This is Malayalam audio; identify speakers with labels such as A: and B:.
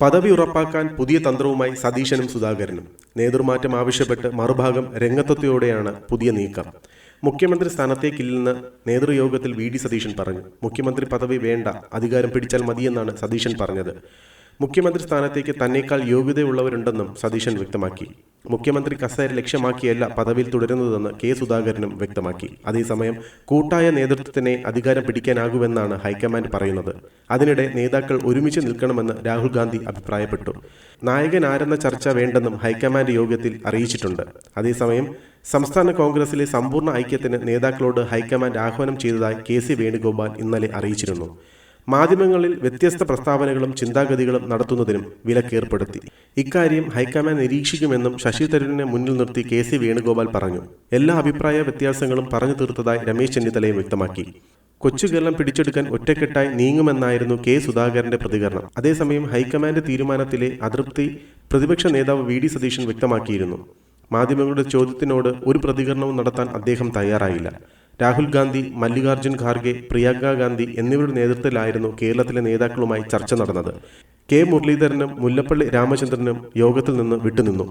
A: പദവി ഉറപ്പാക്കാൻ പുതിയ തന്ത്രവുമായി സതീശനും സുധാകരനും നേതൃമാറ്റം ആവശ്യപ്പെട്ട് മറുഭാഗം രംഗത്തെത്തിയോടെയാണ് പുതിയ നീക്കം. മുഖ്യമന്ത്രി സ്ഥാനത്തേക്കില്ലെന്ന് നേതൃയോഗത്തിൽ വി ഡി സതീശൻ പറഞ്ഞു മുഖ്യമന്ത്രി പദവി വേണ്ട അധികാരം പിടിച്ചാൽ മതിയെന്നാണ് സതീശൻ പറഞ്ഞത്. മുഖ്യമന്ത്രി സ്ഥാനത്തേക്ക് തന്നേക്കാൾ യോഗ്യതയുള്ളവരുണ്ടെന്നും സതീശൻ വ്യക്തമാക്കി. മുഖ്യമന്ത്രി കസേര ലക്ഷ്യമാക്കിയല്ല പദവിയിൽ തുടരുന്നതെന്ന് കെ സുധാകരനും വ്യക്തമാക്കി. അതേസമയം കൂട്ടായ നേതൃത്വത്തിനെ അധികാരം പിടിക്കാനാകുമെന്നാണ് ഹൈക്കമാൻഡ് പറയുന്നത്. അതിനിടെ നേതാക്കൾ ഒരുമിച്ച് നിൽക്കണമെന്ന് രാഹുൽ ഗാന്ധി അഭിപ്രായപ്പെട്ടു. നായകൻ ആരെന്ന ചർച്ച വേണ്ടെന്നും ഹൈക്കമാൻഡ് യോഗത്തിൽ അറിയിച്ചിട്ടുണ്ട്. അതേസമയം സംസ്ഥാന കോൺഗ്രസിലെ സമ്പൂർണ ഐക്യത്തിന് നേതാക്കളോട് ഹൈക്കമാൻഡ് ആഹ്വാനം ചെയ്തതായി കെ സി വേണുഗോപാൽ ഇന്നലെ അറിയിച്ചിരുന്നു. മാധ്യമങ്ങളിൽ വ്യത്യസ്ത പ്രസ്താവനകളും ചിന്താഗതികളും നടത്തുന്നതിനും വിലക്കേർപ്പെടുത്തി. ഇക്കാര്യം ഹൈക്കമാൻഡ് നിരീക്ഷിക്കുമെന്നും ശശി തരൂരിനെ മുന്നിൽ നിർത്തി കെ സി വേണുഗോപാൽ പറഞ്ഞു. എല്ലാ അഭിപ്രായ വ്യത്യാസങ്ങളും പറഞ്ഞു തീർത്തതായി രമേശ് ചെന്നിത്തലയും വ്യക്തമാക്കി. കൊച്ചു കേരളം പിടിച്ചെടുക്കാൻ ഒറ്റക്കെട്ടായി നീങ്ങുമെന്നായിരുന്നു കെ സുധാകരന്റെ പ്രതികരണം. അതേസമയം ഹൈക്കമാൻഡ് തീരുമാനത്തിലെ അതൃപ്തി പ്രതിപക്ഷ നേതാവ് വി ഡി സതീശൻ വ്യക്തമാക്കിയിരുന്നു. മാധ്യമങ്ങളുടെ ചോദ്യത്തിനോട് ഒരു പ്രതികരണവും നടത്താൻ അദ്ദേഹം തയ്യാറായില്ല. രാഹുൽ ഗാന്ധി മല്ലികാർജുൻ ഖാർഗെ പ്രിയങ്ക ഗാന്ധി എന്നിവരുടെ നേതൃത്വത്തിലായിരുന്നു കേരളത്തിലെ നേതാക്കളുമായി ചർച്ച നടന്നത്. കെ മുരളീധരനും മുല്ലപ്പള്ളി രാമചന്ദ്രനും യോഗത്തിൽ നിന്ന് വിട്ടുനിന്നു.